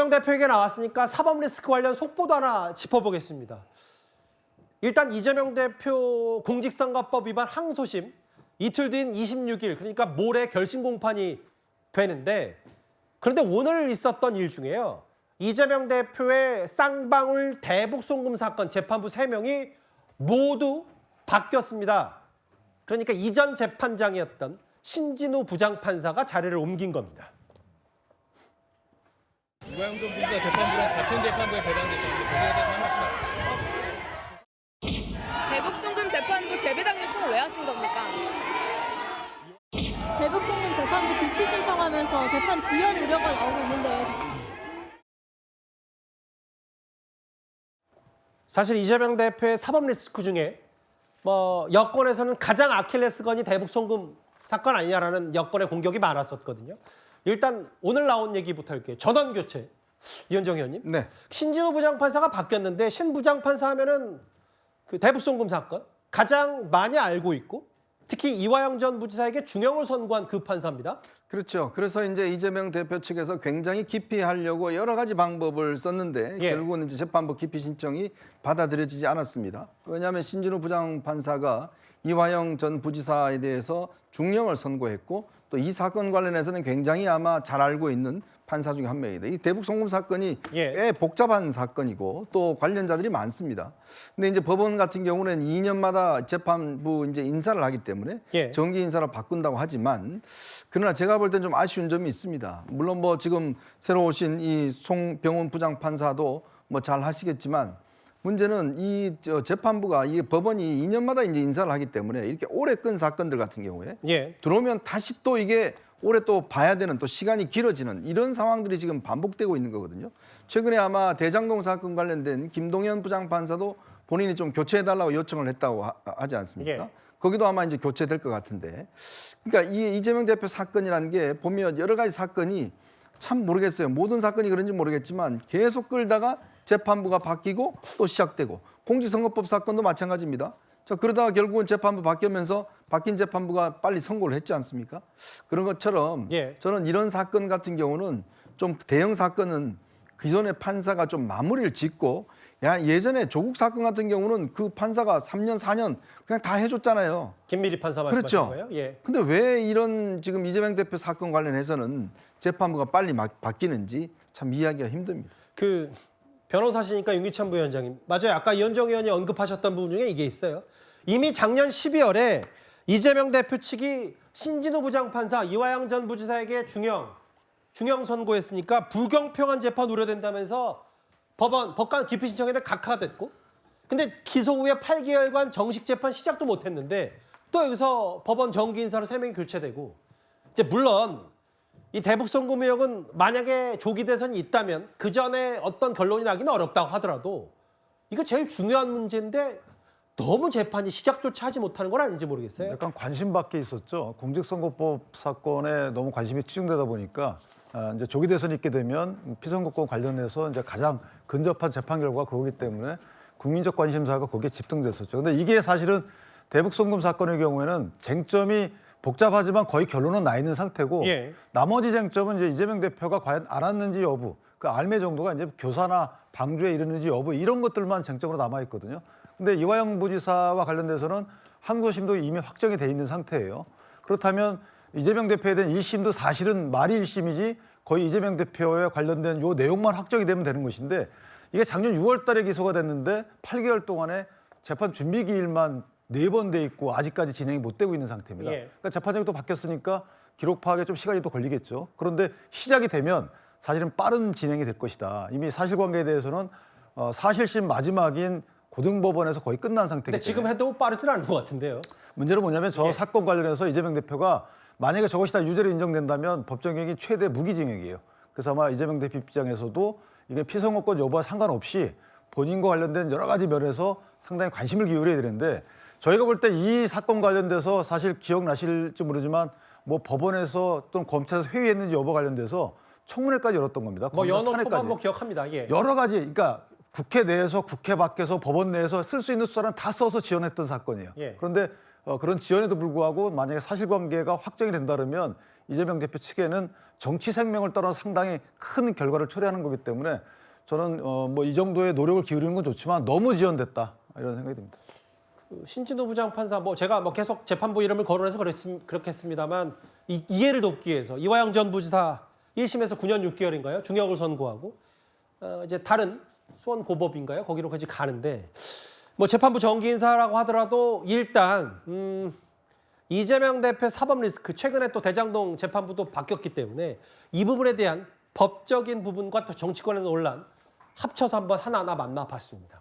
이재명 대표 에게 나왔으니까 사법 리스크 관련 속보도 하나 짚어보겠습니다. 일단 이재명 대표 공직선거법 위반 항소심 이틀 뒤인 26일 그러니까 모레 결심 공판이 되는데 그런데 오늘 있었던 일 중에요. 이재명 대표의 쌍방울 대북 송금 사건 재판부 세명이 모두 바뀌었습니다. 그러니까 이전 재판장이었던 신진우 부장판사가 자리를 옮긴 겁니다. 전 부지사 재판부랑 같은 재판부에 배당되셨는데 거기에 대해서 한 말씀 대북 송금 재판부 재배당 요청을 왜 하신 겁니까? 대북 송금 재판부 기피 신청하면서 재판 지연 우려가 나오고 있는데요. 사실 이재명 대표의 사법 리스크 중에 뭐 여권에서는 가장 아킬레스건이 대북 송금 사건 아니냐라는 여권의 공격이 많았었거든요. 일단 오늘 나온 얘기부터 할게요. 전원 교체. 이현정 의원님. 네. 신진우 부장판사가 바뀌었는데 신 부장판사 하면은 그 대북 송금 사건 가장 많이 알고 있고 특히 이화영 전 부지사에게 중형을 선고한 그 판사입니다. 그렇죠. 그래서 이제 이재명 대표 측에서 굉장히 깊이 하려고 여러 가지 방법을 썼는데 예. 결국은 이제 재판부 기피 신청이 받아들여지지 않았습니다. 왜냐하면 신진우 부장 판사가 이화영 전 부지사에 대해서 중형을 선고했고 또 이 사건 관련해서는 굉장히 아마 잘 알고 있는 판사 중에 한 명이다. 이 대북 송금 사건이 예. 꽤 복잡한 사건이고 또 관련자들이 많습니다. 근데 이제 법원 같은 경우는 2년마다 재판부 이제 인사를 하기 때문에 예. 정기 인사를 바꾼다고 하지만 그러나 제가 볼 땐 좀 아쉬운 점이 있습니다. 물론 뭐 지금 새로 오신 이 송병훈 부장 판사도 뭐 잘 하시겠지만 문제는 이저 재판부가 이 법원이 2년마다 이제 인사를 하기 때문에 이렇게 오래 끈 사건들 같은 경우에 예. 들어오면 다시 또 이게 오래 또 봐야 되는 또 시간이 길어지는 이런 상황들이 지금 반복되고 있는 거거든요. 최근에 아마 대장동 사건 관련된 김동현 부장판사도 본인이 좀 교체해 달라고 요청을 했다고 하, 하지 않습니까? 예. 거기도 아마 이제 교체될 것 같은데. 그러니까 이 이재명 대표 사건이라는 게 보면 여러 가지 사건이 참 모르겠어요. 모든 사건이 그런지 모르겠지만 계속 끌다가 재판부가 바뀌고 또 시작되고 공직선거법 사건도 마찬가지입니다. 자 그러다가 결국은 재판부 바뀌면서 바뀐 재판부가 빨리 선고를 했지 않습니까? 그런 것처럼 예. 저는 이런 사건 같은 경우는 좀 대형 사건은 기존의 판사가 좀 마무리를 짓고 야 예전에 조국 사건 같은 경우는 그 판사가 3년 4년 그냥 다 해줬잖아요. 김미리 판사 말씀하신 그렇죠. 거예요? 예. 근데 왜 이런 지금 이재명 대표 사건 관련해서는 재판부가 빨리 막 바뀌는지 참 이해하기가 힘듭니다. 그 변호사시니까 윤기찬 부위원장님 맞아요. 아까 이현정 의원이 언급하셨던 부분 중에 이게 있어요. 이미 작년 12월에 이재명 대표 측이 신진우 부장판사 이화영 전 부지사에게 중형 중형 선고했으니까 불경평한 재판 우려된다면서 법원 법관 기피 신청에는 각하됐고 근데 기소 후에 8개월간 정식 재판 시작도 못했는데 또 여기서 법원 정기 인사로 3명이 교체되고 이제 물론 이 대북 송금 의혹은 만약에 조기 대선이 있다면 그 전에 어떤 결론이 나기는 어렵다고 하더라도 이거 제일 중요한 문제인데 너무 재판이 시작조차 하지 못하는 건 아닌지 모르겠어요. 약간 관심 밖에 있었죠. 공직선거법 사건에 너무 관심이 치중되다 보니까 아, 이제 조기 대선이 있게 되면 피선거권 관련해서 이제 가장 근접한 재판 결과가 그거기 때문에 국민적 관심사가 거기에 집중됐었죠. 근데 이게 사실은 대북 송금 사건의 경우에는 쟁점이 복잡하지만 거의 결론은 나 있는 상태고 예. 나머지 쟁점은 이제 이재명 대표가 과연 알았는지 여부, 그 알매 정도가 이제 교사나 방주에 이르는지 여부 이런 것들만 쟁점으로 남아 있거든요. 근데 이화영 부지사와 관련돼서는 항소심도 이미 확정이 돼 있는 상태예요. 그렇다면 이재명 대표에 대한 1심도 사실은 말이 1심이지 거의 이재명 대표에 관련된 요 내용만 확정이 되면 되는 것인데 이게 작년 6월 달에 기소가 됐는데 8개월 동안에 재판 준비 기일만 네 번 돼 있고 아직까지 진행이 못 되고 있는 상태입니다. 예. 그러니까 재판장이 또 바뀌었으니까 기록 파악에 좀 시간이 또 걸리겠죠. 그런데 시작이 되면 사실은 빠른 진행이 될 것이다. 이미 사실관계에 대해서는 어, 사실심 마지막인 고등법원에서 거의 끝난 근데 때문에 지금 해도 빠르진 않은 것 같은데요. 문제는 뭐냐면 저 예. 사건 관련해서 이재명 대표가 만약에 저것이 다 유죄로 인정된다면 법정형이 최대 무기징역이에요. 그래서 아마 이재명 대표 입장에서도 이게 피선거권 여부와 상관없이 본인과 관련된 여러 가지 면에서 상당히 관심을 기울여야 되는데 저희가 볼 때 이 사건 관련돼서 사실 기억나실지 모르지만 뭐 법원에서 또는 검찰에서 회의했는지 여부 관련돼서 청문회까지 열었던 겁니다. 뭐 연호. 초반 뭐 기억합니다. 예. 여러 가지 그러니까 국회 내에서 국회 밖에서 법원 내에서 쓸 수 있는 수사는 다 써서 지원했던 사건이에요. 예. 그런데 어, 그런 지원에도 불구하고 만약에 사실관계가 확정이 된다 그러면 이재명 대표 측에는 정치 생명을 떠나 상당히 큰 결과를 초래하는 거기 때문에 저는 어, 뭐 이 정도의 노력을 기울이는 건 좋지만 너무 지연됐다 이런 생각이 듭니다. 신진호 부장판사 뭐 제가 뭐 계속 재판부 이름을 거론해서 그랬, 그렇겠습니다만 이, 이해를 돕기 위해서 이화영 전 부지사 1심에서 9년 6개월인가요? 중형을 선고하고 어, 이제 다른 수원 고법인가요? 거기로까지 가는데 뭐 재판부 정기 인사라고 하더라도 일단 음, 이재명 대표 사법 리스크 최근에 또 대장동 재판부도 바뀌었기 때문에 이 부분에 대한 법적인 부분과 또 정치권의 논란 합쳐서 한번 하나하나 만나봤습니다.